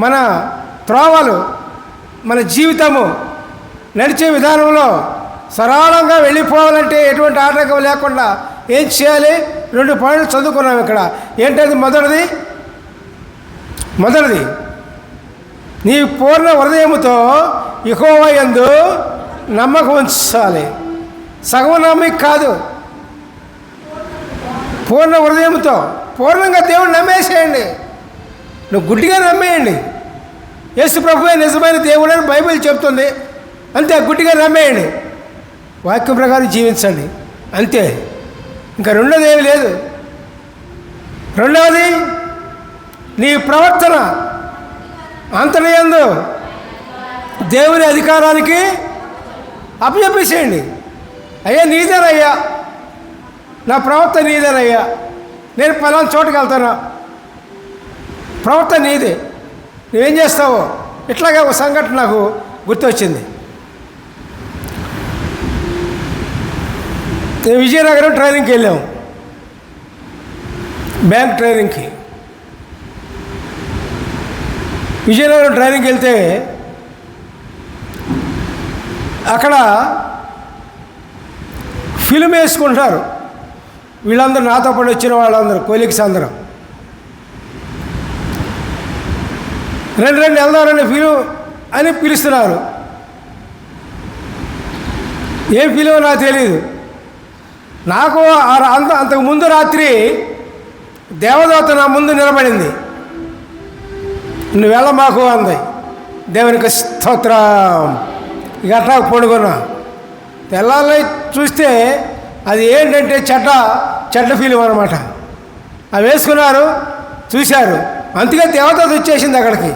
మన త్రోవలు మన జీవితము నడిచే విధానంలో సరళంగా వెళ్ళిపోవాలంటే ఎటువంటి ఆటంకం లేకుండా ఏం చేయాలి? రెండు పాయింట్లు చదువుకున్నాం ఇక్కడ. ఏంటది మొదటిది? మొదటిది నీ పూర్ణ హృదయముతో ఎక్కువ ఎందు నమ్మకం ఉంచాలి. సగం నమ్మిక కాదు. పూర్ణ హృదయంతో పూర్ణంగా దేవుడు నమ్మేసేయండి. నువ్వు గుడ్డిగా నమ్మేయండి. యేసు ప్రభువే నిజమైన దేవుడు అని బైబిల్ చెప్తుంది. అంతే గుడ్డిగా నమ్మేయండి. వాక్యం ప్రకారం జీవించండి. అంతే. ఇంకా రెండోది ఏమి లేదు. రెండవది నీ ప్రవర్తన అంతర్యందు దేవుని అధికారానికి అప్పచెప్పేసేయండి. అయ్యా నీదేనయ్యా. నా ప్రవర్తన నీదేనయ్యా. నేను పలానా చోటుకు వెళ్తాను? ప్రవర్తన నీది. నువ్వేం చేస్తావో? ఇట్లాగే ఒక సంఘటన నాకు గుర్తొచ్చింది. నేను విజయనగరం ట్రైనింగ్కి వెళ్ళాము బ్యాంక్ ట్రైనింగ్కి. విజయనగరం ట్రైనింగ్కి వెళ్తే అక్కడ ఫిల్మ్ వేసుకుంటారు వీళ్ళందరూ నాతో పాటు వచ్చిన వాళ్ళందరూ కోలిక్స్ అందరం. రెండు రెండు వెళ్దారని ఫీలు అని పిలుస్తున్నారు. ఏం ఫిలిం నాకు తెలియదు నాకు అంత అంతకు ముందు రాత్రి దేవదూత నా ముందు నిలబడింది. నువ్వు వెళ్ళ మాకు అంది. దేవునికి స్తోత్రం. ఇక అట్లా పడుకున్నా. తెల్లాలి చూస్తే అది ఏంటంటే చెడ్డ చెడ్డ ఫీలింగ్ అనమాట అవి వేసుకున్నారు చూశారు. అందుకే దేవదూత వచ్చేసింది అక్కడికి.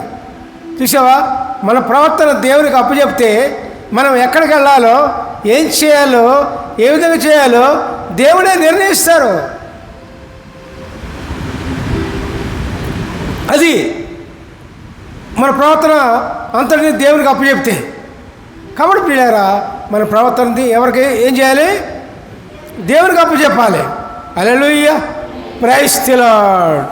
చూసావా? మన ప్రవర్తన దేవునికి అప్పచెప్తే మనం ఎక్కడికి వెళ్ళాలో ఏం చేయాలో ఏ విధంగా చేయాలో దేవుడే నిర్ణయిస్తారు. అది మన ప్రవర్తన అంతటిని దేవునికి అప్పచెప్తే. కాబట్టి పిల్లారా మన ప్రవర్తనది ఎవరికి ఏం చేయాలి? దేవునికి అప్పచెప్పాలి. అలెలుయ్య ప్రైస్ తిలాడ్